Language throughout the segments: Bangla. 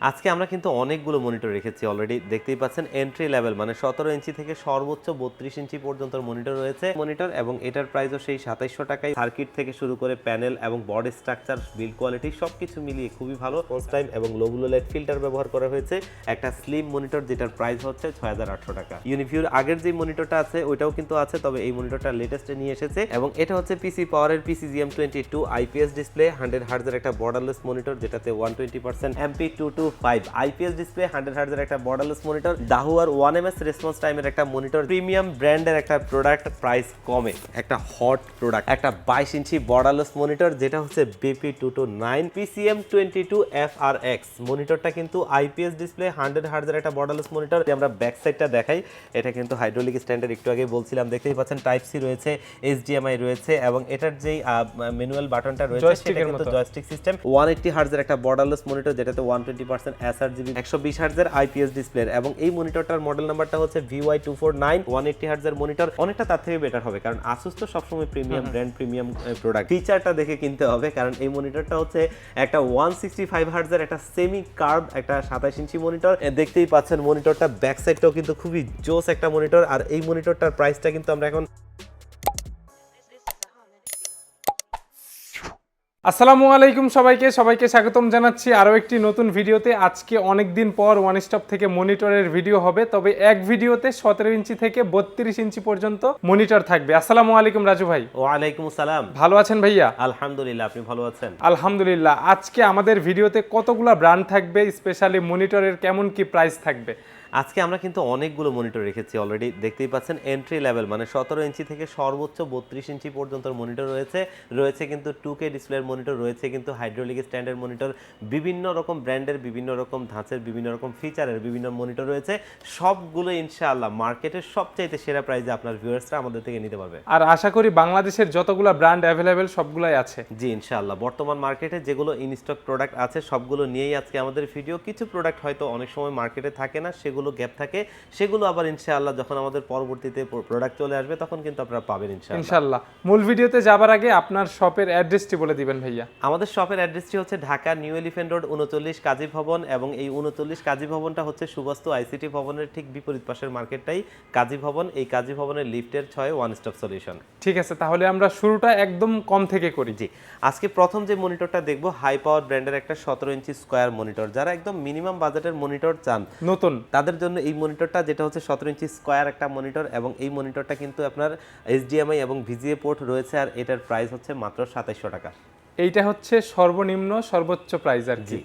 আজকে আমরা কিন্তু অনেকগুলো মনিটর রেখেছি, অলরেডি দেখতেই পাচ্ছেন এন্ট্রি লেভেল মানে সতেরো ইঞ্চি থেকে সর্বোচ্চ বত্রিশ ইঞ্চি পর্যন্ত মনিটর রয়েছে। মনিটর এবং এটার প্রাইসও সেই সাতাইশশো টাকায়। সার্কিট থেকে শুরু করে প্যানেল এবং বডি স্ট্রাকচার বিল্ড কোয়ালিটি সবকিছু মিলিয়ে খুবই ভালো। ফার্স্ট টাইম এবং লোগুলো লাইট ফিল্টার ব্যবহার করা হয়েছে। একটা স্লিম মনিটর যেটার প্রাইস হচ্ছে ছয় হাজার আটশো টাকা। ইউনিভিউর আগের যে মনিটরটা আছে, ওইটাও কিন্তু আছে, তবে এই মনিটরটা লেটেস্টে নিয়ে এসেছে। এবং এটা হচ্ছে পিসি পাওয়ারের PC GM twenty two IPS display hundred হার্জের একটা বর্ডারলেস মনিটর যেটাতে one twenty percent MP two two five IPS display hundred হার্জের একটা বর্ডারলেস মনিটর দাহুয়ার ওয়ান এম এস রেসপন্স টাইমের একটা মনিটর প্রিমিয়াম ব্র্যান্ডের একটা প্রোডাক্ট প্রাইস কমে। একটা হট প্রোডাক্ট একটা বাইশ ইঞ্চি বর্ডারলেস মনিটর যেটা হচ্ছে BP two two nine PCM twenty two F R X মনিটরটা কিন্তু আইপিএস ডিসপ্লে হান্ড্রেড হার্জের একটা বর্ডারলেস মনিটর আমরা ব্যাক সাইডটা দেখাই এটা কিন্তু হাইড্রোলিক স্ট্যান্ডার্ড একটু আগে বলছিলাম দেখতেই পাচ্ছেন টাইপ সি রয়েছে এইচডিএমআই রয়েছে এবং এটার যেই ম্যানুয়াল বাটনটা রয়েছে সেটা কিন্তু জয়স্টিক সিস্টেম ওয়ান এইটটি হার্জের একটা বর্ডারলেস মনিটর যেটাতে one twenty percent SR GB একশো বিশ হার্জের আইপিএস ডিসপ্লে এবং এই মনিটরটার মডেল নাম্বারটা হচ্ছে VY two four nine one eighty হার্জের monitor. অনেকটা তার থেকে বেটার হবে কারণ আসুস তো সবসময় প্রিমিয়াম ব্র্যান্ড প্রিমিয়াম প্রোডাক্ট ফিচারটা দেখে কিনতে হবে কারণ এই মনিটরটা হচ্ছে একটা ওয়ান সিক্সটি ফাইভ হার্জের একটা সেমি কার্ভ একটা সাতাশ ইঞ্চি মনিটর। দেখতেই পাচ্ছেন মনিটরটা ব্যাক সাইডটাও কিন্তু খুবই জোস একটা মনিটর আর এই মনিটরটার প্রাইসটা কিন্তু আমরা এখন আসসালামু আলাইকুম সবাইকে সবাইকে স্বাগতম জানাচ্ছি আরও একটি নতুন ভিডিওতে। আজকে অনেক দিন পর ওয়ান স্টপ থেকে মনিটরের ভিডিও হবে তবে এক ভিডিওতে সতেরো ইঞ্চি থেকে বত্রিশ ইঞ্চি পর্যন্ত মনিটর থাকবে। আসসালামু আলাইকুম রাজু ভাই। ওয়ালাইকুম আসসালাম। ভালো আছেন ভাইয়া? আলহামদুলিল্লাহ আপনি ভালো আছেন? আলহামদুলিল্লাহ। আজকে আমাদের ভিডিওতে কতগুলা ব্র্যান্ড থাকবে স্পেশালি মনিটরের কেমন কি প্রাইস থাকবে? আজকে আমরা কিন্তু অনেকগুলো মনিটর রেখেছি অলরেডি দেখতেই পাচ্ছেন এন্ট্রি লেভেল মানে সতেরো ইঞ্চি থেকে সর্বোচ্চ বত্রিশ ইঞ্চি পর্যন্ত মনিটর রয়েছে। রয়েছে কিন্তু টু কে ডিসপ্লের মনিটর রয়েছে কিন্তু হাইড্রোলিক স্ট্যান্ডার্ড মনিটর বিভিন্ন রকম ব্র্যান্ডের বিভিন্ন রকম ধাঁচের বিভিন্ন রকম ফিচারের বিভিন্ন মনিটর রয়েছে। সবগুলো ইনশাআল্লাহ মার্কেটের সবচাইতে সেরা প্রাইজে আপনার ভিউয়ার্সরা আমাদের থেকে নিতে পারবে। আর আশা করি বাংলাদেশের যতগুলা ব্র্যান্ড অ্যাভেলেবেল সবগুলাই আছে। জি ইনশাআল্লাহ। বর্তমান মার্কেটে যেগুলো ইনস্টক প্রোডাক্ট আছে সবগুলো নিয়েই আজকে আমাদের ভিডিও কিছু প্রোডাক্ট হয়তো অনেক সময় মার্কেটে থাকে না সেগুলো গ্যাপ থাকে সেগুলো আবার ইনশাআল্লাহ যখন আমাদের পরবর্তীতে প্রোডাক্ট চলে আসবে তখন কিন্তু আপনারা পাবেন ইনশাআল্লাহ। ইনশাল্লাহ মূল ভিডিওতে যাবার আগে আপনার শপের অ্যাড্রেসটি বলে দিবেন ভাইয়া। আমাদের শপের অ্যাড্রেসটি হচ্ছে ঢাকা নিউ এলিফেন্ট রোড উনচল্লিশ কাজী ভবন এবং এই উনচল্লিশ কাজী ভবনটা হচ্ছে সুবাস্তু আইসিটি ভবনের ঠিক বিপরীত পাশের মার্কেটটাই কাজী ভবন। এই কাজী ভবনের লিফটের ছয় ওয়ান স্টপ সলিউশন ঠিক আছে তাহলে আমরা শুরুটা একদম কম থেকে করি। জি আজকে প্রথম যে মনিটরটা দেখব হাই পাওয়ার ব্র্যান্ডের একটা সতেরো ইঞ্চি স্কোয়ার মনিটর যারা একদম মিনিমাম বাজেটের মনিটর চান নতুন। তাদের জন্য এই মনিটরটা যেটা হচ্ছে সতেরো ইঞ্চি স্কোয়ার একটা মনিটর এবং এই মনিটরটা কিন্তু আপনার এইচডিএমআই এবং ভিজিএ পোর্ট রয়েছে আর এটার প্রাইস হচ্ছে মাত্র সাতাইশশো টাকা। এইটা হচ্ছে সর্বনিম্ন সর্বোচ্চ প্রাইস আর কি।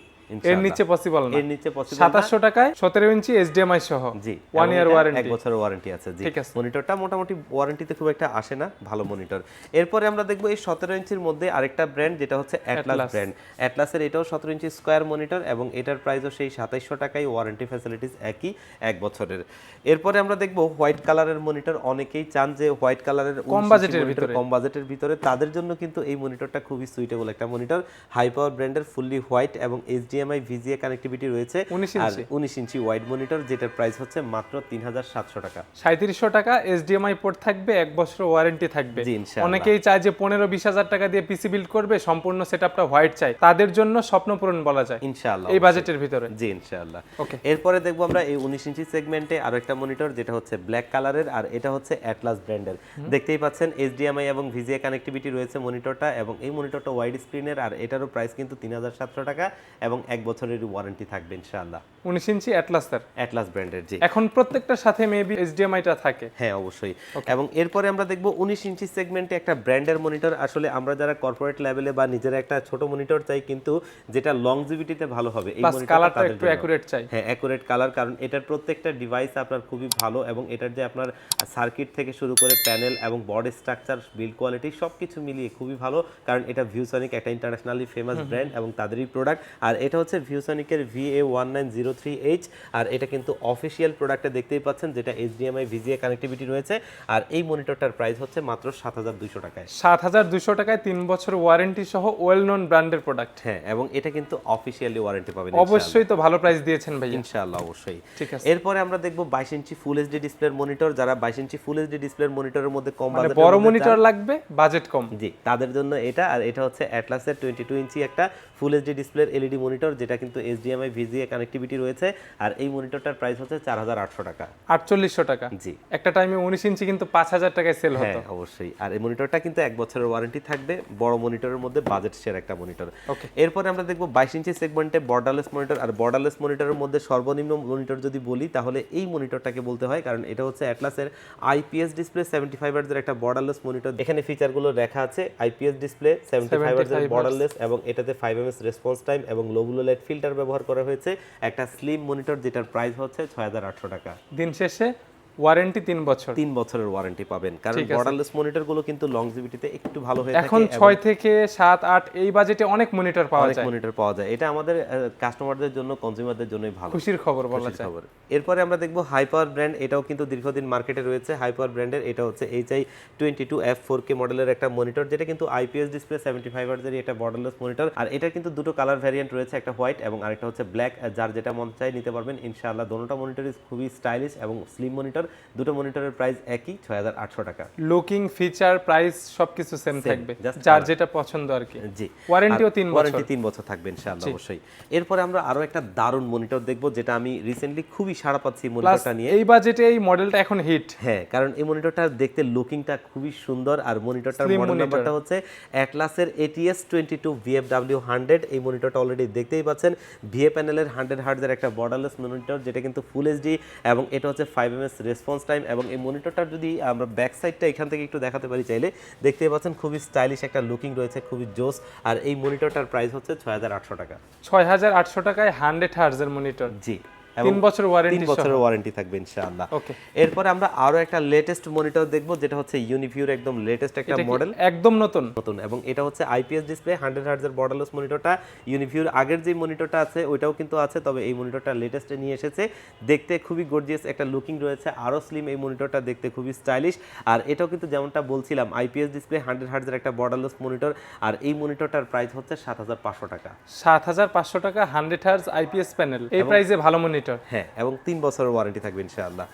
এর। নিচে পসিবল না। এর নিচে পসিবল সাতাশশো টাকায় সতেরো ইঞ্চি এইচডিএমআই সহ। জি ইয়ার ওয়ারেন্টি এক বছরের ওয়ারেন্টি আছে জি। মনিটরটা মোটামুটি ওয়ারেন্টিতে খুব একটা আসে না ভালো মনিটর। এরপরে আমরা দেখব এই সতেরো ইঞ্চির মধ্যে আরেকটা ব্র্যান্ড যেটা হচ্ছে অ্যাটলাস ব্র্যান্ড অ্যাটলাসের এটাও সতেরো ইঞ্চি স্কোয়ার মনিটর এবং এটার প্রাইসও সেই সাতাইশশো টাকায়। ওয়ারেন্টি ফ্যাসিলিটিস একই এক বছরের। এরপরে আমরা দেখব হোয়াইট কালারের মনিটর অনেকেই চান যে হোয়াইট কালারের কম বাজেটের ভিতরে। কম বাজেটের ভিতরে। তাদের জন্য কিন্তু এই মনিটরটা খুবই সুইটেবল একটা মনিটর হাই পাওয়ার ব্র্যান্ডের ফুললি হোয়াইট এবং এইচডিএমআই ভিজিএ কানেক্টিভিটি রয়েছে 19 আর ইঞ্চি। উনিশ ইঞ্চি ওয়াইড মনিটর যেটার প্রাইস হচ্ছে মাত্র তিন হাজার সাতশো টাকা। সাঁত্রিশশো টাকা এইচডিএমআই পোর্ট থাকবে এক বছর ওয়ারেন্টি থাকবে। অনেকেই চায় যে পনেরো বিশ হাজার টাকা দিয়ে পিসি বিল্ড করবে সম্পূর্ণ সেটআপটা হোয়াইট চাই। তাদের জন্য স্বপ্ন পূরণ বলা যায়। ইনশাআল্লাহ এই বাজেটের ভিতরে। জি ইনশাআল্লাহ। Okay. এরপরে দেখব আমরা এই উনিশ ইঞ্চি সেগমেন্টে আরও একটা মনিটর যেটা হচ্ছে ব্ল্যাক কালারের আর এটা হচ্ছে অ্যাটলাস ব্র্যান্ডের দেখতেই পাচ্ছেন এইচডিএমআই এবং ভিজিএ কানেক্টিভিটি রয়েছে মনিটরটা এবং এই মনিটরটা ওয়াইড স্ক্রিনের আর এটারও প্রাইস কিন্তু তিন হাজার সাতশো টাকা এবং এক বছরের ওয়ারেন্টি থাকবে ইনশাআল্লাহ। উনিশ ইঞ্চি অ্যাটলাসের অ্যাটলাস ব্র্যান্ডের জি। এখন প্রত্যেকটার সাথে মেবি এইচডিএমআইটা থাকে। হ্যাঁ অবশ্যই। এবং এরপরে আমরা দেখব উনিশ ইঞ্চি সেগমেন্টে একটা ব্র্যান্ডের মনিটর আসলে আমরা যারা কর্পোরেট লেভেলে বা নিজের একটা ছোট মনিটর চাই কিন্তু যেটা লংজিভিটিতে ভালো হবে এই কালারটা একটু অ্যাকুরেট চাই। হ্যাঁ অ্যাকুরেট কালার কারণ এটার প্রত্যেকটা ডিভাইস আপনার খুবই ভালো এবং এটার যে আপনার সার্কিট থেকে শুরু করে প্যানেল এবং বডি স্ট্রাকচার বিল্ড কোয়ালিটি সব কিছু মিলিয়ে খুবই ভালো। কারণ এটা ভিউসনিক একটা ইন্টারন্যাশনালি ফেমাস ব্র্যান্ড এবং তাদেরই প্রোডাক্ট আর এটা হচ্ছে ভিউসনিকের V A one nine zero three H আর এটা কিন্তু অফিসিয়াল প্রোডাক্টে দেখতেই পাচ্ছেন যেটা এইচডিএমআই ভিজিএ কানেক্টিভিটি রয়েছে আর এই মনিটরটার প্রাইস হচ্ছে মাত্র সাত হাজার দুইশো টাকায়। সাত হাজার দুশো টাকায় তিন বছর ওয়ারেন্টি সহ ওয়েল নোন ব্র্যান্ডের প্রোডাক্ট হ্যাঁ এবং এটা কিন্তু অফিসিয়ালি ওয়ারেন্টি পাবেন অবশ্যই তো ভালো প্রাইস দিয়েছেন ভাই ইনশাআল্লাহ অবশ্যই। ঠিক আছে। এরপরে আমরা দেখব বাইশ ইঞ্চি ফুল এইচডি ডিসপ্লের মনিটর যারা বাইশ ইঞ্চি ফুল এইচডি ডিসপ্লের মনিটরের মধ্যে কম মানে বড় মনিটর লাগবে বাজেট কম। জি তাদের জন্য এটা আর এটা হচ্ছে অ্যাটলাসের টোয়েন্টি টু ইঞ্চি একটা ফুল এইচডি ডিসপ্লের এলইডি মনিটর যেটা কিন্তু এইচডিএমআই ভিজিএ কানেক্টিভিটি রয়েছে আর এই মনিটরটার প্রাইস হচ্ছে চার হাজার আটশো টাকা। আটচল্লিশশো টাকা। জি। একটা টাইমে উনিশ ইঞ্চি কিন্তু পাঁচ হাজার টাকায় সেল হ্যাঁ হতো অবশ্যই। আর এই মনিটরটা কিন্তু এক বছরের ওয়ারেন্টি থাকবে বড় মনিটরের মধ্যে বাজেট শেয়ার একটা মনিটর Okay. এরপরে আমরা দেখব বাইশ ইঞ্চি সেগমেন্টে বর্ডারলেস মনিটর আর বর্ডারলেস মনিটরের মধ্যে সর্বনিম্ন মনিটর যদি বলি তাহলে এই মনিটরটাকে বলতে হয় কারণ এটা হচ্ছে অ্যাটলাসের আইপিএস ডিসপ্লে সেভেন্টি ফাইভ এর একটা বর্ডারলেস মনিটর এখানে ফিচারগুলো লেখা আছে IPS display seventy five 75 borderless এবং এটাতে five M S response time এবং লোগুলো লাইট ফিল্টার ব্যবহার করা হয়েছে। একটা স্লিম মনিটর যেটার প্রাইস হচ্ছে ছয় হাজার আটশো টাকা। দিন শেষে ওয়ারেন্টি তিন বছর। তিন বছরের ওয়ারেন্টি পাবেন কারণ। বর্ডারলেস মনিটরগুলো কিন্তু লংজিভিটিতে একটু ভালো হয়ে এখন ছয় থেকে সাত আট এই বাজেটে অনেক মনিটর পাওয়া অনেক যায়। মনিটর পাওয়া যায়। এটা আমাদের কাস্টমারদের জন্য কনজিউমারদের জন্যই ভালো। খুশির খবর বলা যায়। খবর। এরপরে আমরা দেখব হাই পাওয়ার ব্র্যান্ড এটাও কিন্তু দীর্ঘদিন মার্কেটে রয়েছে। হাই পাওয়ার ব্র্যান্ডের এটা হচ্ছে HI twenty two F four K মডেলের একটা মনিটর যেটা কিন্তু আইপিএস ডিসপ্লে সেভেন্টি ফাইভ হার্জের এটা বর্ডারলেস মনিটর আর এটা কিন্তু দুটো কালার ভ্যারিয়েন্ট রয়েছে একটা হোয়াইট এবং আরেকটা হচ্ছে ব্ল্যাক যার যেটা মন চাই নিতে পারবেন। ইনশাআল্লাহ দোনোটা মনিটর খুবই স্টাইলিশ এবং স্লিম মনিটর দুটো মনিটরের প্রাইস একই ছয় হাজার আটশো টাকা। লুকিং ফিচার প্রাইস সবকিছু সেম থাকবে। যার যেটা পছন্দ আর কি। জি। ওয়ারেন্টিও তিন বছর। ওয়ারেন্টি তিন বছর থাকবে ইনশাআল্লাহ অবশ্যই। এরপরে আমরা আরও একটা দারুণ মনিটর দেখব যেটা আমি রিসেন্টলি খুবই সাড়া পাচ্ছি মনিটরটা নিয়ে। এই বাজেটে এই মডেলটা এখন হিট হ্যাঁ কারণ এই মনিটরটা দেখতে লুকিংটা খুবই সুন্দর আর মনিটরটার মডেল নাম্বারটা হচ্ছে অ্যাটলাসের ATS twenty two VFW hundred এই মনিটরটা অলরেডি দেখতেই পাচ্ছেন। ভিএ প্যানেলের হান্ড্রেড হার্ডের একটা বর্ডারলেস মনিটর যেটা কিন্তু ফুল এইচডি এবং এটা হচ্ছে five M S response time এবং এই মনিটরটার যদি আমরা ব্যাক সাইডটা এখান থেকে একটু দেখাতে পারি চাইলে দেখতে পাচ্ছেন খুবই স্টাইলিশ একটা লুকিং রয়েছে খুবই জোস। আর এই মনিটরটার প্রাইস হচ্ছে ছয় হাজার আটশো টাকা। ছয় হাজার আটশো টাকায় হান্ড্রেড হার্জের মনিটর জি। তিন বছর ওয়ারেন্টি তিন বছরের ওয়ারেন্টি থাকবে ইনশাআল্লাহ। ওকে এরপরে আমরা আরও একটা লেটেস্ট মনিটর দেখব যেটা হচ্ছে ইউনিভিউর একদম লেটেস্ট একটা মডেল একদম নতুন? নতুন এবং এটা হচ্ছে আইপিএস ডিসপ্লে হান্ড্রেড হার্টজের বর্ডারলেস মনিটরটা ইউনিভিউর আগের যে মনিটরটা আছে ওইটাও কিন্তু আছে তবে এই মনিটরটা লেটেস্টে নিয়ে এসেছে। দেখতে খুবই গর্জিয়াস একটা লুকিং রয়েছে আরও স্লিম এই মনিটরটা দেখতে খুবই স্টাইলিশ আর এটাও কিন্তু যেমনটা বলছিলাম আইপিএস ডিসপ্লে হান্ড্রেড হার্টজের একটা বর্ডারলেস মনিটর আর এই মনিটরটার প্রাইস হচ্ছে সাত হাজার পাঁচশো টাকা। সাত হাজার পাঁচশো টাকা হান্ড্রেড হার্জ আইপিএস প্যানেল এই প্রাইসে ভালো মনিটর হ্যাঁ এবং তিন বছরের ওয়ারেন্টি থাকবে ইনশাআল্লাহ।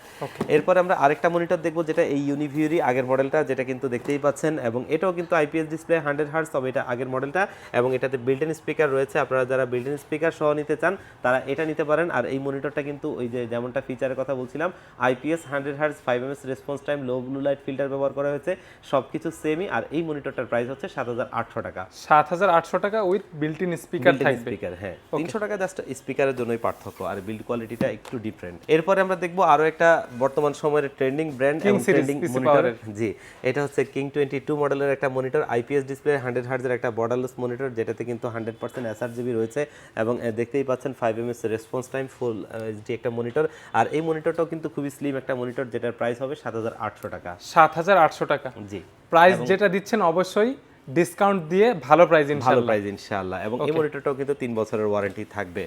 এরপরে আমরা আরেকটা মনিটর দেখব যেটা এই ইউনিভিউরই আগের মডেলটা যেটা কিন্তু দেখতেই পাচ্ছেন এবং এটাও কিন্তু আইপিএস ডিসপ্লে হান্ড্রেড হার্স তবে এটা আগের মডেলটা এবং এটাতে বিল্ট ইন স্পিকার রয়েছে। আপনারা যারা বিল্ট ইন স্পিকার সহ নিতে চান তারা এটা নিতে পারেন। আর এই মনিটরটা কিন্তু ওই যে যেমনটা ফিচারের কথা বলছিলাম IPS hundred hertz five M S response time low blue light filter ব্যবহার করা হয়েছে সব কিছু সেমই আর এই মনিটরটার প্রাইস হচ্ছে সাত হাজার আটশো টাকা। সাত হাজার আটশো টাকা with built in speaker speaker হ্যাঁ। তিনশো টাকা জাস্ট স্পিকারের জন্যই পার্থক্য আর বিল্ড কোয়ালিটিটা একটু ডিফারেন্ট এরপরে আমরা দেখব আরও একটা বর্তমান সময়ের ট্রেন্ডিং ব্র্যান্ড এবং ট্রেন্ডিং মনিটর জি এটা হচ্ছে কিং টোয়েন্টি টু মডেলের একটা মনিটর আইপিএস ডিসপ্লে হান্ড্রেড হার্জের একটা বর্ডারলেস মনিটর যেটাতে কিন্তু হান্ড্রেড পার্সেন্ট এসআর জিবি রয়েছে এবং দেখতেই পাচ্ছেন five M S response time full HD একটা মনিটর আর এই মনিটরটাও কিন্তু খুবই স্লিম একটা মনিটর যেটার প্রাইস হবে সাত হাজার আটশো টাকা। সাত হাজার আটশো টাকা। জি। প্রাইস যেটা দিচ্ছেন অবশ্যই ডিসকাউন্ট দিয়ে ভালো প্রাইস ভালো প্রাইস ইনশাআল্লাহ। এবং এই মনিটরটাও কিন্তু তিন বছরের ওয়ারেন্টি থাকবে।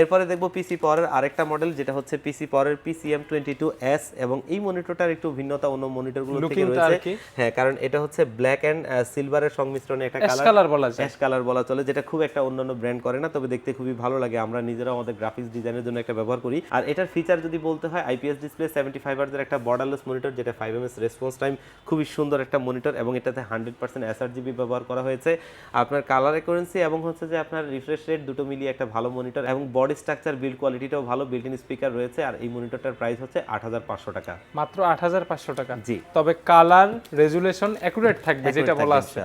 এরপরে দেখব পিসি পাওয়ারের আরেকটা মডেল যেটা হচ্ছে পিসি পাওয়ারের পিসিএম টোয়েন্টি টু এস এবং এই মনিটরটার একটু ভিন্নতা অন্য মনিটরগুলো থেকে রয়েছে। হ্যাঁ কারণ এটা হচ্ছে ব্ল্যাক অ্যান্ড সিলভারের সংমিশ্রণে একটা কালার কালার বলা যায়। অ্যাশ কালার বলা চলে যেটা খুব একটা অন্যান্য ব্র্যান্ড করে না তবে দেখতে খুবই ভালো লাগে। আমরা নিজেরাও আমাদের গ্রাফিক্স ডিজাইনের জন্য একটা ব্যবহার করি। আর এটার ফিচার যদি বলতে হয় আইপিএস ডিসপ্লে সেভেন্টি ফাইভ হার্জের একটা বর্ডারলেস মনিটর যেটা five M S response time খুবই সুন্দর একটা মনিটর এবং এটাতে হান্ড্রেড পার্সেন্ট এসআর জিবি ব্যবহার করা হয়েছে। আপনার কালার অ্যাকুরেন্সি এবং হচ্ছে যে আপনার রিফ্রেশ রেট দুটো মিলিয়ে একটা ভালো মনিটর এবং বডি স্ট্রাকচার বিল্ড কোয়ালিটিটাও ভালো বিল্ট ইন স্পিকার রয়েছে। আর এই মনিটরটার প্রাইস হচ্ছে আট হাজার পাঁচশো টাকা। মাত্র আট হাজার পাঁচশো টাকা। জি। তবে কালার রেজুলেশন অ্যাকুরেট থাকবে যেটা বলা আছে।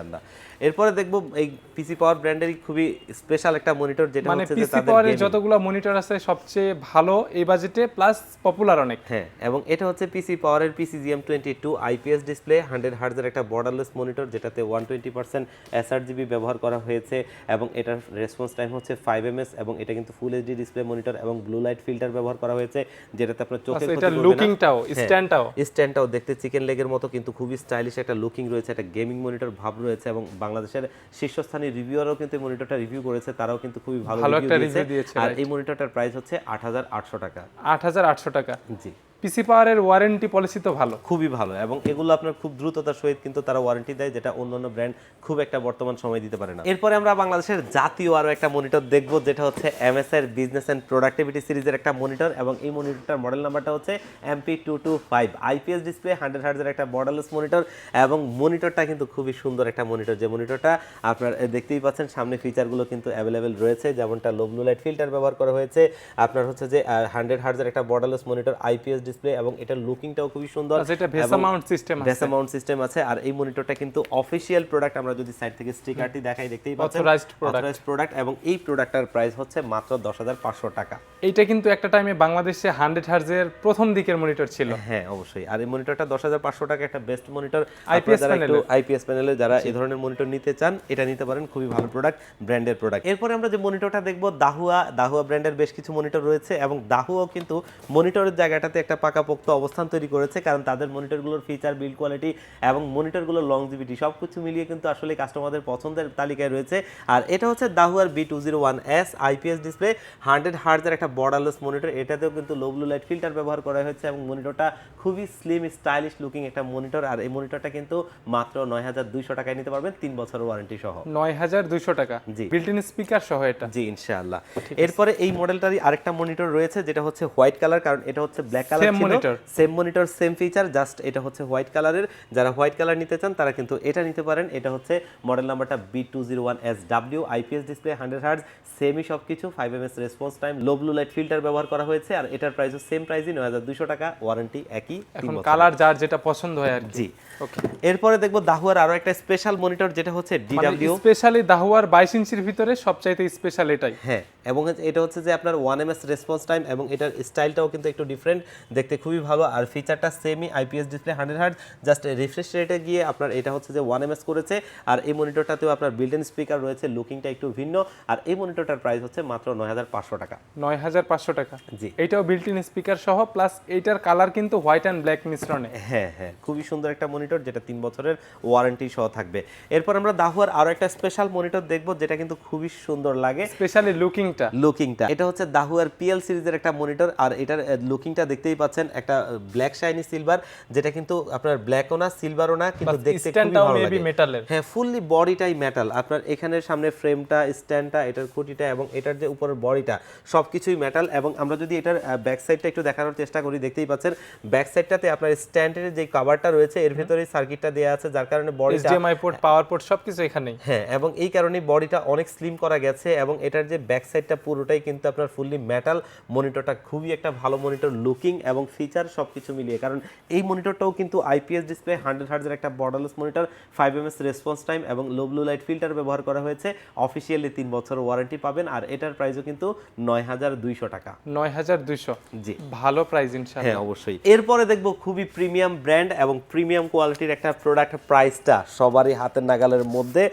এরপরে দেখব এই পিসি পাওয়ার ব্র্যান্ডেরই খুবই স্পেশাল একটা মনিটর যেটা মানে পিসি পাওয়ারের যতগুলো মনিটর আছে সবচেয়ে ভালো এই বাজেটে প্লাস পপুলার অনেক। হ্যাঁ এবং এটা হচ্ছে পিসি পাওয়ারের PC GM twenty two IPS display hundred হার্জের একটা বর্ডারলেস মনিটর যেটাতে one twenty percent SR GB ব্যবহার করা হয়েছে এবং এটার রেসপন্স টাইম হচ্ছে ফাইভ এম এস এবং এটা কিন্তু ফুল এইচডি ডিসপ্লে মনিটর এবং ব্লু লাইট ফিল্টার ব্যবহার করা হয়েছে যেটাতে আপনার চোখের এটা লুকিংটাও স্ট্যান্ডটাও স্ট্যান্ডটাও দেখতে চিকেন লেগের মতো কিন্তু খুবই স্টাইলিশ একটা লুকিং রয়েছে একটা গেমিং মনিটর ভাব রয়েছে এবং বাংলাদেশের শীর্ষস্থানীয় রিভিউয়ারও কিন্তু এই মনিটরটা রিভিউ করেছে তারাও কিন্তু খুবই ভালো রিভিউ দিয়েছে। আর এই মনিটরটার প্রাইস হচ্ছে আট হাজার আটশো টাকা। আট হাজার আটশো টাকা। জি। পিসি পাওয়ারের ওয়ারেন্টি পলিসি তো ভালো। খুবই ভালো এবং এগুলো আপনার খুব দ্রুততার সহিত কিন্তু তারা ওয়ারেন্টি দেয়, যেটা অন্যান্য ব্র্যান্ড খুব একটা বর্তমান সময় দিতে পারে না। এরপরে আমরা বাংলাদেশের জাতীয় আরও একটা মনিটর দেখব, যেটা হচ্ছে এমএসআর বিজনেস অ্যান্ড প্রোডাক্টিভিটি সিরিজের একটা মনিটর এবং এই মনিটরটার মডেল নাম্বারটা হচ্ছে MP two two five IPS display hundred হার্জের একটা বর্ডারলেস মনিটর এবং মনিটরটা কিন্তু খুবই সুন্দর একটা মনিটর যে মনিটরটা আপনার দেখতেই পাচ্ছেন, সামনে ফিচারগুলো কিন্তু অ্যাভেলেবেল রয়েছে, যেমনটা লো ব্লু লাইট ফিল্টার ব্যবহার করা হয়েছে। আপনার হচ্ছে যে হান্ড্রেড হার্জের একটা বর্ডারলেস মনিটর আইপিএস ডিসপ্লে এবং এটার লুকিংটাও খুবই সুন্দর। আচ্ছা, এটা ভেসা মাউন্ট সিস্টেম আছে। ভেসা মাউন্ট সিস্টেম আছে। আর এই মনিটরটা কিন্তু অফিসিয়াল প্রোডাক্ট আমরা যদি সাইড থেকে স্টিকারটি দেখাই দেখতেই পাচ্ছেন. অথরাইজড প্রোডাক্ট এবং এই প্রোডাক্টটার প্রাইস হচ্ছে মাত্র দশ হাজার পাঁচশো টাকা। এইটা কিন্তু একটা টাইমে বাংলাদেশে হান্ড্রেড হার্জের প্রথম দিকের মনিটর ছিল। হ্যাঁ অবশ্যই। আর এই মনিটরটা দশ হাজার পাঁচশো টাকা একটা বেস্ট মনিটর IPS যারা আইপিএস প্যানেলে যারা এই ধরনের মনিটর নিতে চান এটা নিতে পারেন। খুবই ভালো প্রোডাক্ট ব্র্যান্ডের প্রোডাক্ট এরপরে আমরা যে মনিটরটা দেখব দাহুয়া দাহুয়া ব্র্যান্ডের বেশ কিছু মনিটর রয়েছে এবং দাহুয়াও কিন্তু মনিটরের জায়গাটাতে একটা পাকাপোক্ত অবস্থান তৈরি করেছে কারণ তাদের মনিটরগুলোর ফিচার বিল্ড কোয়ালিটি এবং মনিটরগুলোর লংজিভিটি সব কিছু মিলিয়ে কিন্তু আসলে কাস্টমারদের পছন্দের তালিকায় রয়েছে। আর এটা হচ্ছে দাহুয়ার B two zero one S IPS display hundred হার্জের একটা বর্ডারলেস মনিটর এটাতেও কিন্তু লো ব্লু লাইট ফিল্টার ব্যবহার করা হয়েছে এবং মনিটরটা খুবই স্লিম স্টাইলিশ লুকিং একটা মনিটর আর এই মনিটরটা কিন্তু মাত্র নয় হাজার দুইশো টাকায় নিতে পারবেন তিন বছরের ওয়ারেন্টি সহ। নয় হাজার দুইশো টাকা। জি। বিল্ট ইন স্পিকার সহ এটা। জি ইনশাআল্লাহ। এরপরে এই মডেলটারই আরেকটা মনিটর রয়েছে যেটা হচ্ছে হোয়াইট কালার কারণ এটা হচ্ছে black colour same monitor same feature just এটা হচ্ছে হোয়াইট কালারের যারা হোয়াইট কালার নিতে চান তারা কিন্তু এটা নিতে পারেন। এটা হচ্ছে মডেল নাম্বারটা B two zero one S W IPS display hundred hertz সেমই সব কিছু five M S response time low blue light filter ব্যবহার করা হয়েছে আর এটার প্রাইসও সেম প্রাইসই নয় হাজার দুশো টাকা ওয়ারেন্টি একই এখন কালার যার যেটা পছন্দ হয় আর জি। ওকে এরপরে দেখব দাহুয়ার আরও একটা স্পেশাল মনিটর যেটা হচ্ছে ডিডাব্লিউ স্পেশালি দাহুয়ার বাইশ ইঞ্চির ভিতরে সবচাইতে স্পেশাল এটাই। হ্যাঁ এবং এটা হচ্ছে যে আপনার one M S response time এবং এটার স্টাইলটাও কিন্তু একটু ডিফারেন্ট দেখতে খুবই ভালো। আর ফিচারটা সেমই IPS display hundred hertz just refresh রেটে গিয়ে আপনার এটা হচ্ছে যে ওয়ান এমএস করেছে। আর এই মনিটরটাতেও আপনার বিল্ট ইন স্পিকার রয়েছে লুকিংটা একটু ভিন্ন। আর এই মনিটরটার প্রাইস হচ্ছে মাত্র নয় হাজার পাঁচশো টাকা। নয় হাজার পাঁচশো টাকা। জি। এইটাও বিল্টিন স্পিকার সহ প্লাস এইটার কালার কিন্তু হোয়াইট অ্যান্ড ব্ল্যাক মিশ্রণে। হ্যাঁ হ্যাঁ। খুবই সুন্দর একটা মনিটর যেটা তিন বছরের ওয়ারেন্টি সহ থাকবে। এরপর আমরা দাহুয়ার আরও একটা স্পেশাল মনিটর দেখব যেটা কিন্তু খুবই সুন্দর লাগে। স্পেশালি লুকিংটা লুকিংটা এটা হচ্ছে দাহুয়ার পিএল সিরিজের একটা মনিটর আর এটার লুকিংটা দেখতেই পাচ্ছেন একটা ব্ল্যাক শাইনি সিলভার যেটা কিন্তু আপনার ব্ল্যাকও না সিলভারও না কিন্তু দেখতে খুবই ভালো লাগে। মেটালের হ্যাঁ ফুললি বডিটাই মেটাল আপনার এখানের সামনে ফ্রেমটা স্ট্যান্ডটা এটার খুঁটিটা এবং এটার যে উপরের বডিটা সবকিছুই মেটাল এবং আমরা যদি এটার ব্যাক সাইডটা একটু দেখানোর চেষ্টা করি দেখতেই পাচ্ছেন ব্যাক সাইডটাতে আপনার স্ট্যান্ডের যে কভারটা রয়েছে এর ভেতরে সার্কিটটা দেওয়া আছে যার কারণে বডিটা এইচডিএমআই পোর্ট পাওয়ার পোর্ট সবকিছু এখানেই। হ্যাঁ এবং এই কারণে বডিটা অনেক স্লিম করা গেছে এবং এটার যে ব্যাক সাইডটা পুরোটাই কিন্তু আপনার ফুললি মেটাল মনিটরটা খুবই একটা ভালো মনিটর লুকিং এবং ফিচার সব কিছু মিলিয়ে। কারণ এই মনিটরটাও কিন্তু আইপিএস ডিসপ্লে হান্ড্রেড হার্জের একটা borderless monitor five M S response time এবং লো ব্লু লাইট ফিল্টার ব্যবহার করা হয়েছে। অফিসিয়ালি তিন বছর ওয়ারেন্টি পাবেন আর এটার প্রাইসও কিন্তু নয় হাজার দুইশো টাকা। নয় হাজার দুইশো? জি। ভালো প্রাইস হ্যাঁ অবশ্যই। এরপরে দেখব খুবই প্রিমিয়াম ব্র্যান্ড এবং প্রিমিয়াম কোয়ালিটির একটা প্রোডাক্ট প্রাইসটা সবারই হাতের নাগালের মধ্যে।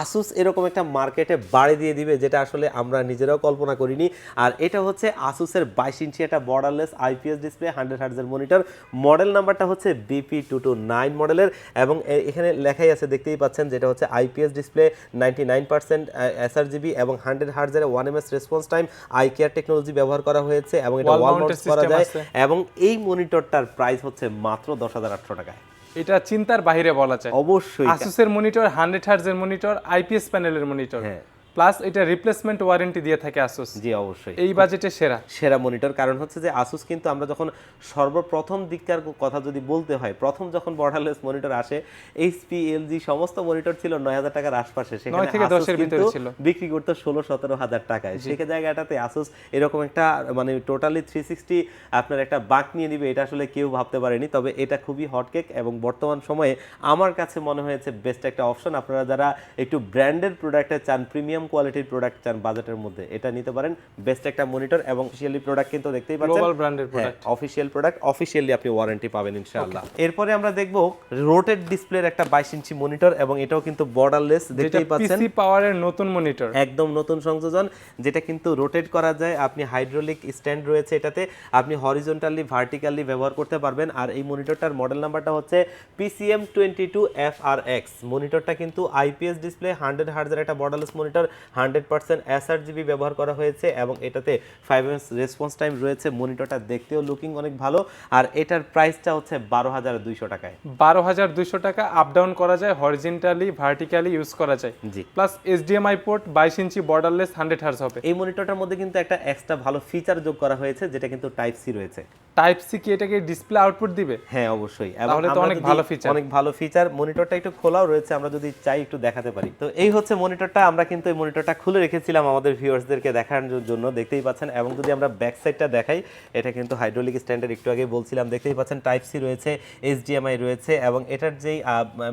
আসুস এরকম একটা মার্কেটে বাড়ি দিয়ে দিবে যেটা আসলে আমরা নিজেরাও কল্পনা করিনি। আর এটা হচ্ছে আসুসের বাইশ ইঞ্চি একটা বর্ডারলেস আইপিএস ডিসপ্লে হান্ড্রেড হার্জের মনিটর। মডেল নাম্বারটা হচ্ছে বিপি টু টু নাইন মডেলের এবং এখানে লেখাই আছে দেখতেই পাচ্ছেন যেটা হচ্ছে IPS display ninety nine percent sRGB এবং hundred হার্জের one M S response time eye care technology ব্যবহার করা হয়েছে এবং এটা ওয়াল মাউন্ট করা যায় এবং এই মনিটরটার প্রাইস হচ্ছে মাত্র দশ হাজার আটশো টাকায়। এটা চিন্তার বাইরে বলা যায়। অবশ্যই। আসুসের মনিটর হান্ড্রেড হার্জের মনিটর আইপিএস প্যানেলের মনিটর। হ্যাঁ। প্লাস এটা রিপ্লেসমেন্ট ওয়ারেন্টি দিয়ে থাকে আসুস জি অবশ্যই। এই বাজেটে সেরা। সেরা মনিটর কারণ হচ্ছে যে আসুস কিন্তু আমরা যখন সর্বপ্রথম দিককার কথা যদি বলতে হয় প্রথম যখন বর্ডারলেস মনিটর আসে এইচপি এলজি সমস্ত মনিটর ছিল নয় হাজার টাকার আশপাশে। সেখানে থেকে দশের ভিতরে ছিল। বিক্রি করতো ষোলো সতেরো হাজার টাকায়। সে জায়গাটাতে আসুস এরকম একটা মানে টোটালি থ্রি সিক্সটি আপনার একটা বাঁক নিয়ে নিবে এটা আসলে কেউ ভাবতে পারেনি। তবে এটা খুবই হটকেক এবং বর্তমান সময়ে আমার কাছে মনে হয়েছে বেস্ট একটা অপশন আপনারা যারা একটু ব্র্যান্ডের প্রোডাক্টে চান প্রিমিয়াম কোয়ালিটির প্রোডাক্ট চান বাজেটের মধ্যে এটা নিতে পারেন। বেস্ট একটা মনিটর এবং অফিসিয়ালি প্রোডাক্ট কিন্তু দেখতেই পাচ্ছেন। গ্লোবাল ব্র্যান্ডের প্রোডাক্ট অফিসিয়াল প্রোডাক্ট অফিসিয়ালি আপনি ওয়ারেন্টি পাবেন ইনশাআল্লাহ। এরপরে আমরা দেখব রোটেড ডিসপ্লের একটা বাইশ ইঞ্চি মনিটর এবং এটাও কিন্তু বর্ডারলেস দেখতেই পাচ্ছেন। পিসি পাওয়ারের নতুন মনিটর একদম নতুন সংযোজন যেটা কিন্তু রোটেট করা যায় আপনি হাইড্রোলিক স্ট্যান্ড রয়েছে এটাতে আপনি হরিজন্টালি ভার্টিক্যালি ব্যবহার করতে পারবেন। আর এই মনিটরটার মডেল নাম্বারটা হচ্ছে PCM twenty two F R X মনিটরটা কিন্তু আইপিএস ডিসপ্লে হান্ড্রেড হার্জের একটা borderless monitor hundred percent sRGB ব্যবহার করা হয়েছে এবং এটাতে ফাইভ এমস রেসপন্স টাইম রয়েছে। মনিটরটা দেখতেও লুকিং অনেক ভালো। আর এটার প্রাইসটা হচ্ছে বারো হাজার দুইশো টাকায়। বারো হাজার দুইশো টাকা আপ ডাউন করা যায় হরিজেন্টালি ভার্টিক্যালি ইউজ করা যায়। জি। প্লাস এইচডিএমআই পোর্ট বাইশ ইঞ্চি বর্ডারলেস হান্ড্রেড হার্স হবে। এই মনিটরটার মধ্যে কিন্তু একটা এক্সট্রা ভালো ফিচার যোগ করা হয়েছে যেটা কিন্তু টাইপ সি রয়েছে। টাইপ সি কি এটাকে ডিসপ্লে আউটপুট দিবে? হ্যাঁ অবশ্যই। তাহলে তো অনেক ভালো feature। অনেক ভালো ফিচার মনিটরটা একটু খোলাও রয়েছে আমরা যদি চাই একটু দেখাতে পারি। তো এই হচ্ছে মনিটরটা আমরা কিন্তু এই মনিটরটা খুলে রেখেছিলাম আমাদের ভিউয়ার্সদেরকে দেখানোর জন্য দেখতেই পাচ্ছেন। এবং যদি আমরা ব্যাক সাইডটা দেখাই এটা কিন্তু হাইড্রোলিক স্ট্যান্ডার্ড একটু আগে বলছিলাম দেখতেই পাচ্ছেন টাইপ সি রয়েছে এইচডিএমআই রয়েছে এবং এটার যেই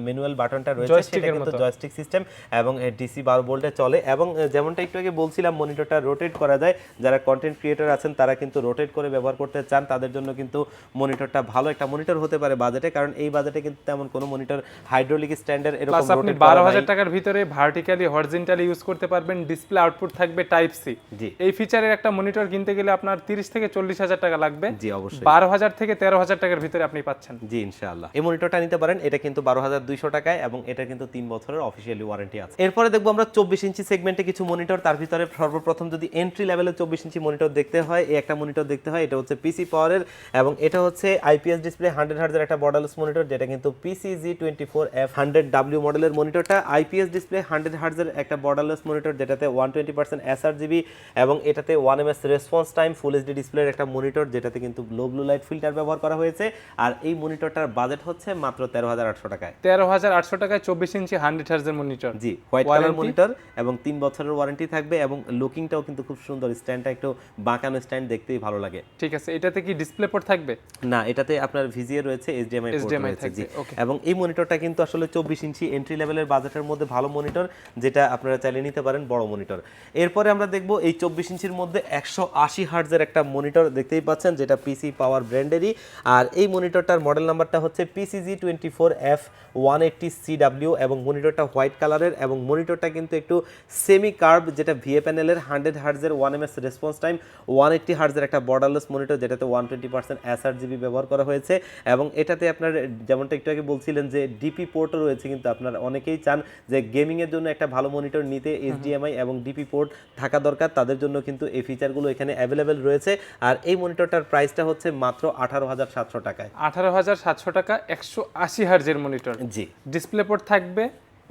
ম্যানুয়াল বাটনটা রয়েছে সেটা কিন্তু জয়স্টিক সিস্টেম এবং ডিসি বারো ভোল্টে চলে। এবং যেমনটা একটু আগে বলছিলাম মনিটরটা রোটেট করা যায়। যারা কন্টেন্ট ক্রিয়েটর আছেন তারা কিন্তু রোটেট করে ব্যবহার করতে চান। তাদের জন্য কিন্তু মনিটরটা ভালো একটা মনিটর হতে পারে বাজেটে কারণ এই বাজেটে কিন্তু তেমন কোনো মনিটর হাইড্রোলিক স্ট্যান্ডার্ড এরকম রোটেট বারো হাজার। টাকার ভিতরে ভার্টিক্যালি হরিজেন্টালি ইউজ করতে পারবেন ডিসপ্লে আউটপুট থাকবে টাইপ সি জি। এই ফিচারের একটা মনিটর কিনতে গেলে আপনার তিরিশ থেকে চল্লিশ হাজার টাকা লাগবে। জি অবশ্যই। বারো হাজার থেকে তেরো হাজার টাকার ভিতরে আপনি পাচ্ছেন। জি ইনশাআল্লাহ। এই মনিটরটা নিতে পারেন এটা কিন্তু বারো হাজার দুইশো টাকায় এবং এটা কিন্তু তিন বছরের অফিসিয়ালি ওয়ারেন্টি আছে। এরপরে দেখব আমরা চব্বিশ ইঞ্চি সেগমেন্টে কিছু মনিটর তার ভিতরে সর্বপ্রথম যদি এন্ট্রি লেভেলের চব্বিশ ইঞ্চি মনিটর দেখতে হয় এই একটা মনিটর দেখতে হয় এটা হচ্ছে পিসি পাওয়ারের এবং এটা হচ্ছে আইপিএস ডিসপ্লে হান্ড্রেড হার্জের একটা বর্ডারলেস মনিটর যেটা কিন্তু PCG twenty four F hundred W মডেলের মনিটরটা আইপিএস ডিসপ্লে হান্ড্রেড হার্জের একটা বর্ডারলেস মনিটর যেটাতে one twenty percent SR GB এবং এটাতে one M S response time full HD ডিসপ্লের একটা মনিটর যেটাতে কিন্তু লো ব্লু লাইট ফিল্টার ব্যবহার করা হয়েছে। আর এই মনিটরটার বাজেট হচ্ছে মাত্র তেরো হাজার আটশো টাকায়। তেরো হাজার আটশো টাকায় চব্বিশ ইঞ্চি হান্ড্রেড হার্জের মনিটর জি হোয়াইট কালার? মনিটর এবং তিন বছরের ওয়ারেন্টি থাকবে এবং লুকিংটাও কিন্তু খুব সুন্দর। স্ট্যান্ডটা একটু বাঁকানো স্ট্যান্ড দেখতেই ভালো লাগে। ঠিক আছে এটাতে কি ডিসপ্লে পোর্ট থাকবে? না এটাতে আপনার ভিজিএ রয়েছে এইচডিএমআই পোর্ট রয়েছে জি. এবং এই মনিটরটা কিন্তু আসলে চব্বিশ ইঞ্চি এন্ট্রি লেভেলের বাজেটের মধ্যে ভালো মনিটর যেটা আপনারা চাইলে নিতে পারেন বড় মনিটর। এরপরে আমরা দেখব এই চব্বিশ ইঞ্চির মধ্যে একশো আশি হার্জের একটা মনিটর দেখতেই পাচ্ছেন, যেটা পিসি পাওয়ার ব্র্যান্ডেরই। আর এই মনিটরটার মডেল নাম্বারটা হচ্ছে PCG twenty four F one eighty CW এবং মনিটরটা হোয়াইট কালারের এবং মনিটরটা কিন্তু একটু সেমি কার্ভ যেটা ভিএ প্যানেলের hundred হার্জের one M S response time one eighty হার্জের একটা বর্ডারলেস মনিটর যেটাতে one twenty percent SR GB ব্যবহার করা হয়েছে। এবং এটাতে আপনার যেমনটা একটু আগে বলছিলেন যে ডিপি পোর্টও রয়েছে, কিন্তু আপনার অনেকেই চান যে গেমিংয়ের জন্য একটা ভালো মনিটর নিতে এইচডিএমআই এবং ডিপি পোর্ট থাকা দরকার। তাদের জন্য কিন্তু এই ফিচারগুলো এখানে অ্যাভেলেবেল রয়েছে। আর এই মনিটরটার প্রাইসটা হচ্ছে মাত্র আঠারো হাজার সাতশো টাকায়। আঠারো হাজার সাতশো টাকা একশো আশি হার্জের মনিটর জি। ডিসপ্লে পোর্ট থাকবে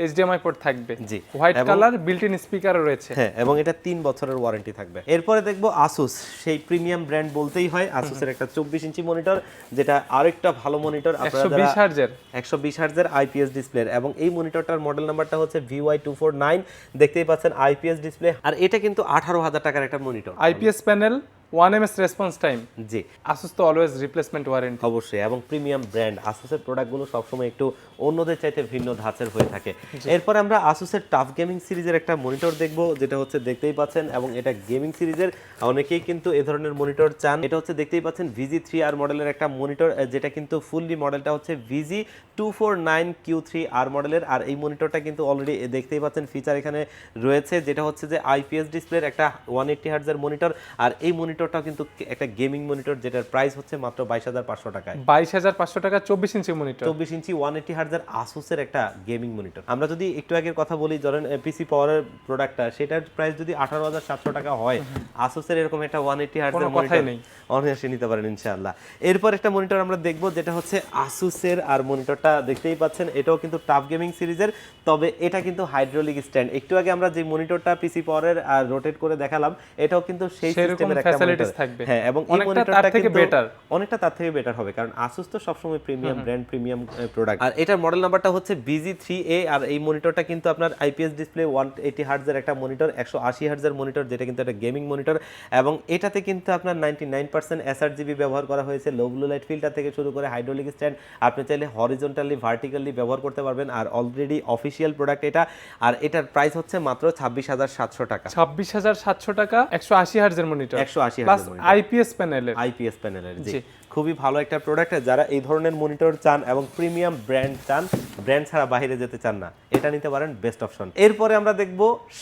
এইচডিএমআই পোর্ট থাকবে। জি। হোয়াইট কালার বিল্ট ইন স্পিকারও রয়েছে। হ্যাঁ এবং এটা তিন বছরের ওয়ারেন্টি থাকবে। এরপরে দেখব আসুস সেই প্রিমিয়াম ব্র্যান্ড বলতেই হয় আসুসের একটা চব্বিশ ইঞ্চি মনিটর যেটা আরেকটা ভালো মনিটর একশো বিশ হার্জের। একশো বিশ হার্জের আইপিএস ডিসপ্লে এবং এই মনিটরটার মডেল নাম্বারটা হচ্ছে ভিওয়াই টু ফোর নাইন দেখতেই পাচ্ছেন আইপিএস ডিসপ্লে আর এটা কিন্তু আঠারো হাজার টাকার একটা monitor IPS panel one M S response time জি। আসুস তো অলওয়েজ রিপ্লেসমেন্ট ওয়ারেন্টি অবশ্যই এবং প্রিমিয়াম ব্র্যান্ড আসুসের প্রোডাক্টগুলো সবসময় একটু অন্যদের চাইতে ভিন্ন ধাঁচের হয়ে থাকে। এরপর আমরা আসুসের টাফ গেমিং সিরিজের একটা মনিটর দেখব যেটা হচ্ছে দেখতেই পাচ্ছেন এবং এটা গেমিং সিরিজের অনেকেই কিন্তু এ ধরনের মনিটর চান। এটা হচ্ছে দেখতেই পাচ্ছেন ভিজি থ্রি আর মডেলের একটা মনিটর যেটা কিন্তু ফুললি মডেলটা হচ্ছে VG two four nine Q three R মডেলের আর এই মনিটরটা কিন্তু অলরেডি দেখতেই পাচ্ছেন ফিচার এখানে রয়েছে যেটা হচ্ছে যে আইপিএস ডিসপ্লের একটা ওয়ান এইটটি হার্জের মনিটর আর এই মনিটরটাও কিন্তু একটা গেমিং মনিটর যেটার প্রাইস হচ্ছে মাত্র বাইশ হাজার পাঁচশো টাকায়। বাইশ হাজার পাঁচশো টাকা চব্বিশ ইঞ্চি মনিটর চব্বিশ ইঞ্চি ওয়ান এইটি হার্জের আসুসের একটা গেমিং মনিটর আমরা যদি একটু আগের কথা বলি ধরেন পিসি পাওয়ারের প্রোডাক্টটা সেটার প্রাইস যদি আঠারো হাজার সাতশো টাকা হয় আসুসের এরকম একটা ওয়ান এইটি হার্জের মনিটর নেই। অনায়াসে নিতে পারেন ইনশাআল্লাহ। এরপর একটা মনিটর আমরা দেখব যেটা হচ্ছে আসুসের আর মনিটরটা দেখতেই পাচ্ছেন এটাও কিন্তু টাফ গেমিং সিরিজের তবে এটা কিন্তু হাইড্রোলিক স্ট্যান্ড একটু আগে আমরা যে মনিটরটা পিসি পাওয়ারের আর রোটেট করে দেখালাম এটাও কিন্তু সেই সিস্টেমের একটা কোয়ালিটিস থাকবে। হ্যাঁ এবং এই মনিটরটা থেকে বেটার অনেকটা তার থেকে বেটার হবে কারণ আসুস তো সবসময় প্রিমিয়াম ব্র্যান্ড প্রিমিয়াম প্রোডাক্ট আর এটার মডেল নাম্বারটা হচ্ছে বিজি থ্রি এ আর এই মনিটরটা কিন্তু আপনার আইপিএস ডিসপ্লে ওয়ান এইটি হার্টজের একটা মনিটর একশো আশি হার্টজের মনিটর যেটা কিন্তু একটা গেমিং মনিটর এবং এটাতে কিন্তু আপনার নাইনটি নাইন পার্সেন্ট এসআরজিবি ব্যবহার করা হয়েছে লো ব্লু লাইট ফিল্টার থেকে শুরু করে হাইড্রোলিক স্ট্যান্ড আপনি চাইলে হরিজন্টালি ভার্টিক্যালি ব্যবহার করতে পারবেন আর অলরেডি অফিসিয়াল প্রোডাক্ট এটা আর এটার প্রাইস হচ্ছে মাত্র ছাব্বিশ হাজার সাতশো টাকা। ছাব্বিশ হাজার সাতশো টাকা একশো আশি হার্জের মনিটর একশো আশি প্লাস আইপিএস প্যানেলের আইপিএস প্যানেলের জি। খুবই ভালো একটা প্রোডাক্ট যারা এই ধরনের মনিটর চান এবং প্রিমিয়াম ব্র্যান্ড চান ব্র্যান্ড ছাড়া বাইরে যেতে চান না এটা নিতে পারেন বেস্ট অপশন এরপরে আমরা দেখব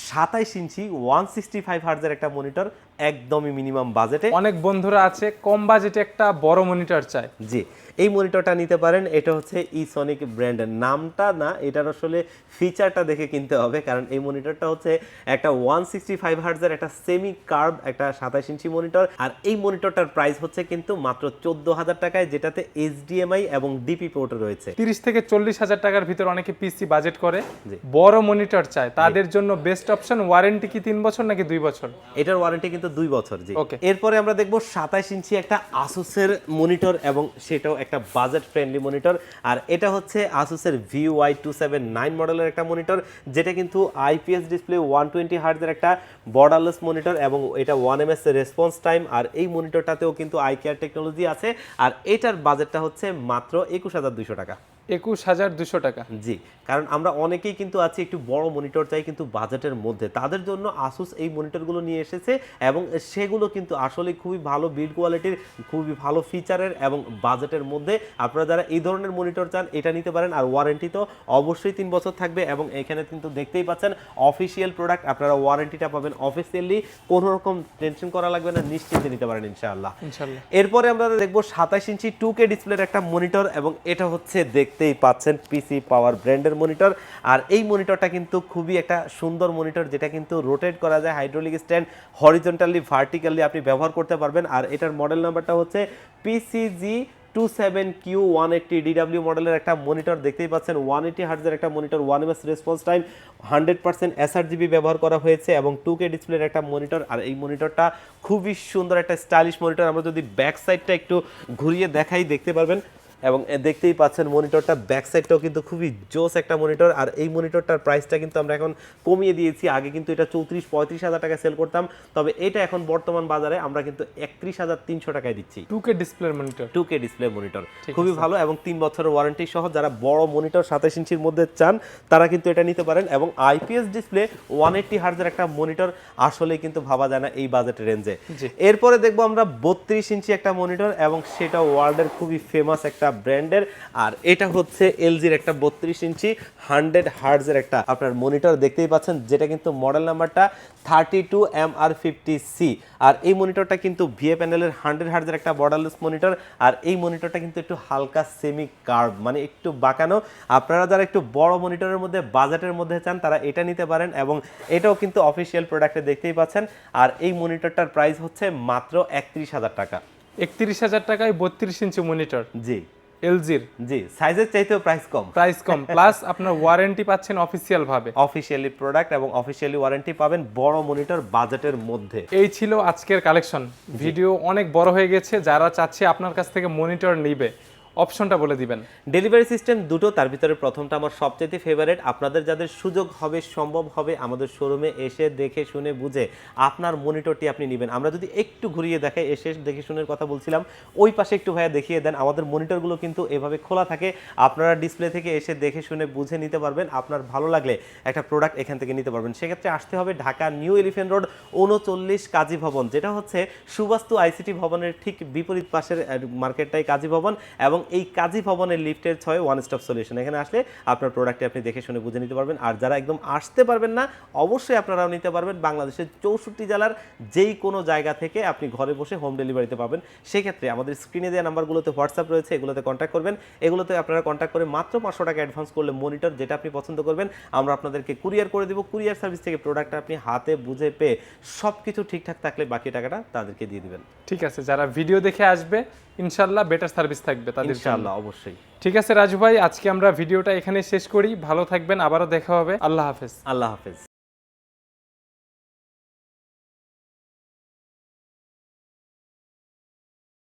সাতাইশ ইঞ্চি ওয়ান সিক্সটি ফাইভ হার্জের একটা মনিটর একদমই মিনিমাম বাজেটে অনেক বন্ধুরা আছে কম বাজেটে একটা বড় মনিটর চায়। জি এই মনিটরটা নিতে পারেন এটা হচ্ছে ইসনিক ব্র্যান্ডের নামটা না এটার আসলে ফিচারটা দেখে কিনতে হবে কারণ এই মনিটরটা হচ্ছে একটা ওয়ান সিক্সটি ফাইভ হার্জের একটা সেমি কার্ভ একটা সাতাশ ইঞ্চি মনিটর আর এই মনিটরটার প্রাইস হচ্ছে কিন্তু মাত্র চোদ্দ হাজার টাকায় যেটাতে এইচডিএমআই এবং ডিপি পোর্ট রয়েছে। তিরিশ থেকে চল্লিশ হাজার টাকার ভিতরে অনেকে পিসি বাজেট করে। বড় মনিটর চায়। তাদের জন্য বেস্ট অপশন ওয়ারেন্টি কি তিন বছর নাকি দুই বছর? এটার ওয়ারেন্টি কিন্তু দুই বছর জি। ওকে এরপরে আমরা দেখব সাতাইশ ইঞ্চি একটা আসুসের মনিটর এবং সেটাও একটা বাজেট ফ্রেন্ডলি মনিটর আর এটা হচ্ছে আসুসের V Y two seven nine মডেলের একটা মনিটর যেটা কিন্তু আইপিএস ডিসপ্লে ওয়ান টোয়েন্টি হার্জের একটা বর্ডারলেস মনিটর এবং এটা one M S response time আর এই মনিটরটাতেও কিন্তু আই কেয়ার টেকনোলজি আছে। আর এটার বাজেটটা হচ্ছে মাত্র একুশ হাজার টাকা। একুশ হাজার দুশো টাকা। জি কারণ আমরা অনেকেই কিন্তু আছি একটু বড় মনিটর চাই কিন্তু বাজেটের মধ্যে। তাদের জন্য আসুস এই মনিটরগুলো নিয়ে এসেছে এবং সেগুলো কিন্তু আসলে খুবই ভালো বিল্ড কোয়ালিটির খুবই ভালো ফিচারের এবং বাজেটের মধ্যে। আপনারা যারা এই ধরনের মনিটর চান এটা নিতে পারেন আর ওয়ারেন্টি তো অবশ্যই তিন বছর থাকবে এবং এখানে কিন্তু দেখতেই পাচ্ছেন অফিসিয়াল প্রোডাক্ট আপনারা ওয়ারেন্টিটা পাবেন অফিসিয়ালি কোনো রকম টেনশন করা লাগবে না নিশ্চিন্তে নিতে পারেন ইনশাআল্লাহ। ইনশাল্লাহ এরপরে আমরা দেখব সাতাশ ইঞ্চি টু কে ডিসপ্লের একটা মনিটর এবং এটা হচ্ছে দেখতেই পাচ্ছেন পিসি পাওয়ার ব্র্যান্ডের মনিটর আর এই মনিটরটা কিন্তু খুবই একটা সুন্দর মনিটর যেটা কিন্তু রোটেট করা যায় হাইড্রোলিক স্ট্যান্ড হরিজন্টালি ভার্টিক্যালি আপনি ব্যবহার করতে পারবেন। আর এটার মডেল নাম্বারটা হচ্ছে PCG two seven Q one eighty DW মডেলের একটা মনিটর দেখতেই পাচ্ছেন ওয়ান এইটি হার্টজের একটা monitor one MS response time hundred percent sRGB ব্যবহার করা হয়েছে এবং টু কে ডিসপ্লের একটা মনিটর আর এই মনিটরটা খুবই সুন্দর একটা স্টাইলিশ মনিটর আমরা যদি ব্যাক সাইডটা একটু ঘুরিয়ে দেখাই, দেখতে পারবেন। এবং দেখতেই পাচ্ছেন মনিটরটা ব্যাক সাইডটাও কিন্তু খুবই জোস একটা মনিটর। আর এই মনিটরটার প্রাইসটা কিন্তু আমরা এখন কমিয়ে দিয়েছি। আগে কিন্তু এটা চৌত্রিশ পঁয়ত্রিশ হাজার টাকায় সেল করতাম। তবে এটা এখন বর্তমান বাজারে আমরা কিন্তু একত্রিশ হাজার তিনশো টাকায় দিচ্ছি। Two K display monitor two K display monitor খুবই ভালো এবং তিন বছরের ওয়ারেন্টি সহ যারা বড় মনিটর সাতাশ ইঞ্চির মধ্যে চান তারা কিন্তু এটা নিতে পারেন এবং আইপিএস ডিসপ্লে ওয়ান এইটটি হার্জের একটা মনিটর আসলে কিন্তু ভাবা যায় না এই বাজেট রেঞ্জে এরপরে দেখব আমরা বত্রিশ ইঞ্চি একটা মনিটর এবং সেটা ওয়ার্ল্ডের খুবই ফেমাস একটা ব্র্যান্ডের। আর এটা হচ্ছে এলজির একটা বত্রিশ ইঞ্চি হান্ড্রেড হার্জের একটা আপনার মনিটর দেখতেই পাচ্ছেন যেটা কিন্তু মডেল নাম্বারটা thirty two M R fifty C. আর এই মনিটরটা কিন্তু ভিএ প্যানেলের হান্ড্রেড হার্জের একটা বর্ডারলেস মনিটর আর এই মনিটরটা কিন্তু একটু হালকা সেমি কার্ভ মানে একটু বাঁকানো। আপনারা যারা একটু বড় মনিটরের মধ্যে বাজেটের মধ্যে চান তারা এটা নিতে পারেন এবং এটাও কিন্তু অফিসিয়াল প্রোডাক্টে দেখতেই পাচ্ছেন। আর এই মনিটরটার প্রাইস হচ্ছে মাত্র একত্রিশ হাজার টাকা। একত্রিশ হাজার টাকায় বত্রিশ ইঞ্চি মনিটর। জি। এলজির। জি সাইজের চাইতেও প্রাইস কম। প্রাইস কম প্লাস আপনার ওয়ারেন্টি পাচ্ছেন অফিসিয়াল ভাবে। অফিসিয়ালি প্রোডাক্ট এবং অফিসিয়ালি ওয়ারেন্টি পাবেন বড় মনিটর বাজেটের মধ্যে। এই ছিল আজকের কালেকশন ভিডিও অনেক বড় হয়ে গেছে যারা চাচ্ছে আপনার কাছ থেকে মনিটর নিবে। অপশনটা বলে দিবেন। ডেলিভারি সিস্টেম দুটো, তার ভিতরে প্রথমটা আমার সবচেয়ে ফেভারিট আপনাদের যাদের সুযোগ হবে, সম্ভব হবে আমাদের শোরুমে এসে দেখে শুনে বুঝে আপনার মনিটরটি আপনি নেবেন। আমরা যদি একটু ঘুরিয়ে দেখাই, এসে দেখে শুনে কথা বলছিলাম, ওই পাশে একটু ভাইয়া দেখিয়ে দেন, আমাদের মনিটরগুলো কিন্তু এভাবে খোলা থাকে। আপনারা ডিসপ্লে থেকে এসে দেখে শুনে বুঝে নিতে পারবেন, আপনার ভালো লাগলে একটা প্রোডাক্ট এখান থেকে নিতে পারবেন। সেক্ষেত্রে আসতে হবে ঢাকা নিউ এলিফেন্ট রোড উনচল্লিশ কাজী ভবন, যেটা হচ্ছে সুবাস্তু আইসিটি ভবনের ঠিক বিপরীত পাশের মার্কেটটাই কাজী ভবন এবং এই কাজী ভবনের লিফটের ছয় ওয়ান স্টপ সলিউশন এখানে আসলে আপনার প্রোডাক্টটি আপনি দেখে শুনে বুঝে নিতে পারবেন। আর যারা একদম আসতে পারবেন না, অবশ্যই আপনারাও নিতে পারবেন। বাংলাদেশের চৌষট্টি জেলার যেই কোনো জায়গা থেকে আপনি ঘরে বসে হোম ডেলিভারিতে পাবেন। সেক্ষেত্রে আমাদের স্ক্রিনে দেওয়া নাম্বারগুলোতে হোয়াটসঅ্যাপ রয়েছে, এগুলোতে কন্ট্যাক্ট করবেন। এগুলোতে আপনারা কন্ট্যাক্ট করে মাত্র পাঁচশো টাকা অ্যাডভান্স করলে মনিটর যেটা আপনি পছন্দ করবেন, আমরা আপনাদেরকে কুরিয়ার করে দেবো। কুরিয়ার সার্ভিস থেকে প্রোডাক্টটা আপনি হাতে বুঝে পেয়ে সব কিছু ঠিকঠাক থাকলে বাকি টাকাটা তাদেরকে দিয়ে দেবেন। ঠিক আছে, যারা ভিডিও দেখে আসবে ইনশাল্লাহ বেটার সার্ভিস থাকবে তাদের ইনশাল্লাহ অবশ্যই। ঠিক আছে রাজু ভাই আজকে আমরা ভিডিওটা এখানে শেষ করি। ভালো থাকবেন আবারও দেখা হবে। আল্লাহ হাফেজ। আল্লাহ হাফেজ।